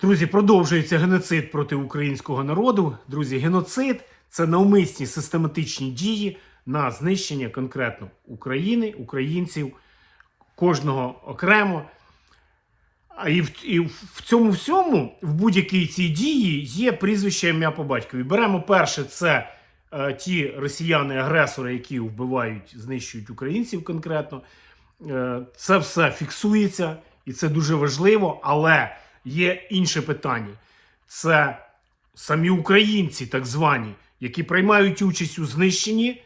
Друзі, продовжується геноцид проти українського народу. Друзі, геноцид це навмисні систематичні дії на знищення конкретно України, українців, кожного окремо. А і в, і в цьому всьому, в будь-якій цій дії, є прізвище ім'я по батькові. Беремо перше, це е, ті росіяни-агресори, які вбивають, знищують українців конкретно. Е, це все фіксується, і це дуже важливо, але є інше питання: це самі українці, так звані, які приймають участь у знищенні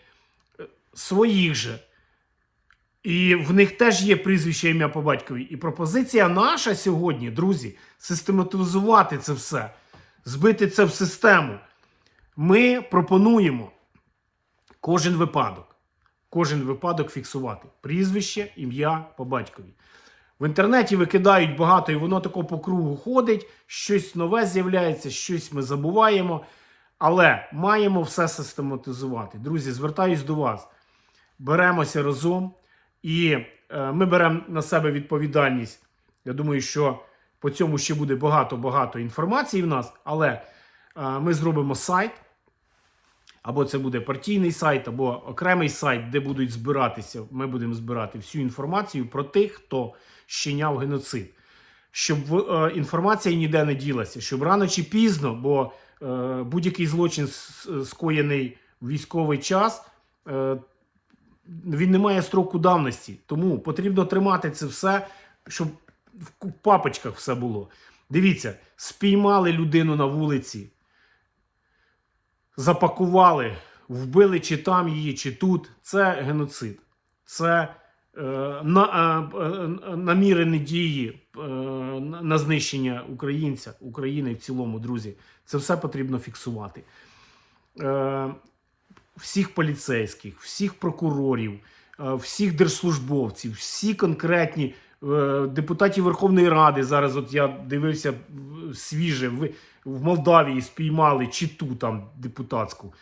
е, своїх же. І в них теж є прізвище ім'я по батькові. І пропозиція наша сьогодні, друзі, систематизувати це все, збити це в систему. Ми пропонуємо кожен випадок, кожен випадок фіксувати. Прізвище, ім'я по батькові. В інтернеті викидають багато, і воно тако по кругу ходить, щось нове з'являється, щось ми забуваємо. Але маємо все систематизувати. Друзі, звертаюсь до вас. Беремося разом. І е, ми беремо на себе відповідальність. Я думаю, що по цьому ще буде багато-багато інформації в нас, але е, ми зробимо сайт, або це буде партійний сайт, або окремий сайт, де будуть збиратися. Ми будемо збирати всю інформацію про тих, хто щиняв геноцид. Щоб е, інформація ніде не ділася, щоб рано чи пізно, бо е, будь-який злочин скоєний в військовий час. Е, він не має строку давності. Тому потрібно тримати це все, щоб в папочках все було. Дивіться, спіймали людину на вулиці, запакували, вбили чи там її, чи тут. Це геноцид. Це е, на, е, е, намірені дії е, на знищення українця, України в цілому, друзі. Це все потрібно фіксувати. Е, всіх поліцейських, всіх прокурорів, е, всіх держслужбовців, всі конкретні е, депутатів Верховної Ради. Зараз, от я дивився свіже, в Молдавії спіймали читу там депутатську.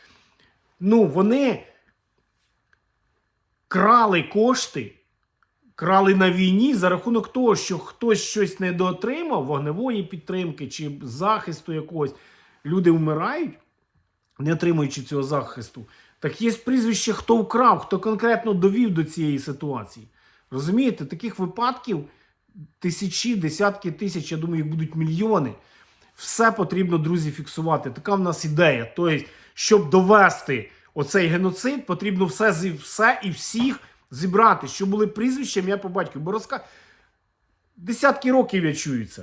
Ну, вони крали кошти, крали на війні за рахунок того, що хтось щось недоотримав, вогневої підтримки чи захисту якогось. Люди вмирають не отримуючи цього захисту. Так є прізвище, хто вкрав, хто конкретно довів до цієї ситуації. Розумієте, таких випадків тисячі, десятки тисяч, я думаю, їх будуть мільйони. Все потрібно, друзі, фіксувати. Така в нас ідея. Тобто, щоб довести оцей геноцид, потрібно все, все і всіх зібрати, щоб були прізвища, ім'я по батькові. Бо розка... десятки років я чую це.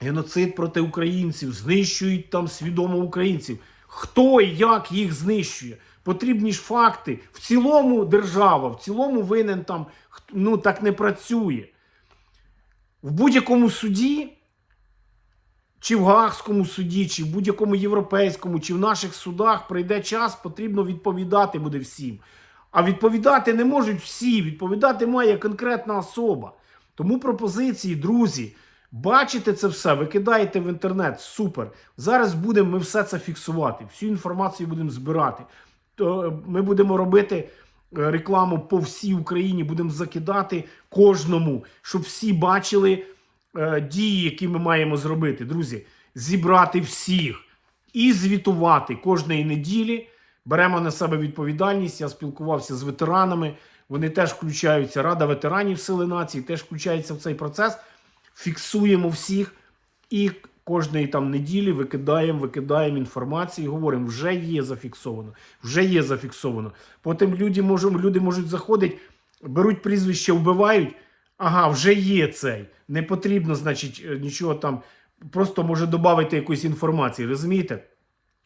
Геноцид проти українців, знищують там свідомо українців. Хто і як їх знищує? Потрібні ж факти. В цілому держава, в цілому винен там ну так не працює. В будь-якому суді, чи в Гаагському суді, чи в будь-якому європейському, чи в наших судах прийде час, потрібно відповідати буде всім. А відповідати не можуть всі, відповідати має конкретна особа. Тому пропозиції, друзі, бачите це все, викидаєте в інтернет, супер. Зараз будемо ми все це фіксувати, всю інформацію будемо збирати. То е, ми будемо робити рекламу по всій Україні, будемо закидати кожному, щоб всі бачили е, дії, які ми маємо зробити. Друзі, зібрати всіх і звітувати кожної неділі. Беремо на себе відповідальність. Я спілкувався з ветеранами. Вони теж включаються. Рада ветеранів Сили нації теж включається в цей процес. Фіксуємо всіх і кожної там неділі викидаємо, викидаємо інформацію. і Говоримо, вже є зафіксовано, вже є зафіксовано. Потім люди, можуть, люди можуть заходити, беруть прізвище, вбивають. Ага, вже є цей. Не потрібно, значить, е, нічого там. Просто може додати якоїсь інформації. Розумієте?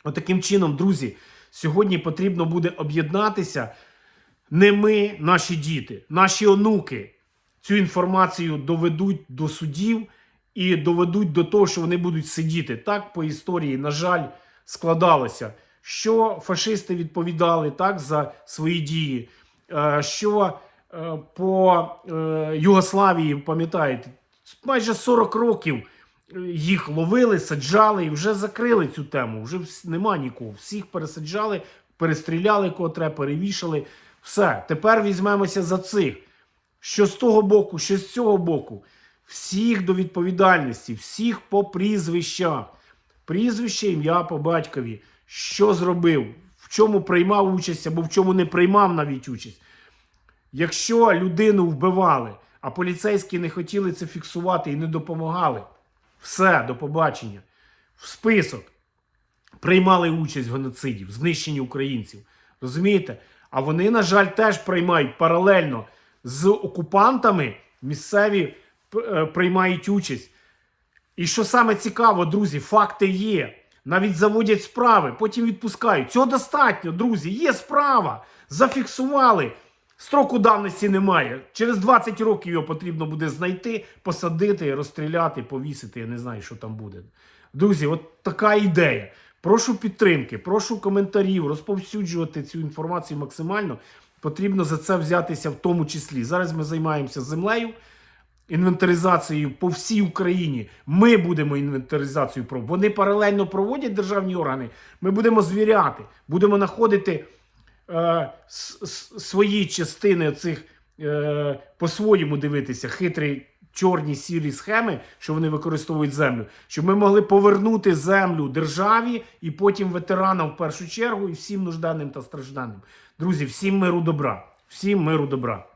Отаким чином, друзі, сьогодні потрібно буде об'єднатися. Не ми, наші діти, наші онуки цю інформацію доведуть до судів і доведуть до того, що вони будуть сидіти. Так по історії, на жаль, складалося, що фашисти відповідали так за свої дії, е, що е, по е, Югославії, пам'ятаєте, майже 40 років їх ловили, саджали і вже закрили цю тему. Вже нема нікого. Всіх пересаджали, перестріляли, кого треба, перевішали. Все, тепер візьмемося за цих. Що з того боку, що з цього боку. Всіх до відповідальності, всіх по прізвищах. Прізвище, ім'я по батькові. Що зробив, в чому приймав участь або в чому не приймав навіть участь. Якщо людину вбивали, а поліцейські не хотіли це фіксувати і не допомагали, все, до побачення. В список приймали участь в геноциді, в знищенні українців. Розумієте? А вони, на жаль, теж приймають паралельно з окупантами місцеві приймають участь. І що саме цікаво, друзі, факти є. Навіть заводять справи, потім відпускають. Цього достатньо, друзі. Є справа. Зафіксували. Строку давності немає. Через 20 років його потрібно буде знайти, посадити, розстріляти, повісити. Я не знаю, що там буде. Друзі, от така ідея. Прошу підтримки, прошу коментарів, розповсюджувати цю інформацію максимально. Потрібно за це взятися в тому числі. Зараз ми займаємося землею інвентаризацією по всій Україні. Ми будемо інвентаризацію проводити. Вони паралельно проводять державні органи. Ми будемо звіряти, будемо знаходити е, свої частини цих е, по-своєму дивитися, хитрі чорні сірі схеми, що вони використовують землю, щоб ми могли повернути землю державі і потім ветеранам в першу чергу і всім нужданим та стражданим. Друзі, всім миру добра. Всім миру добра.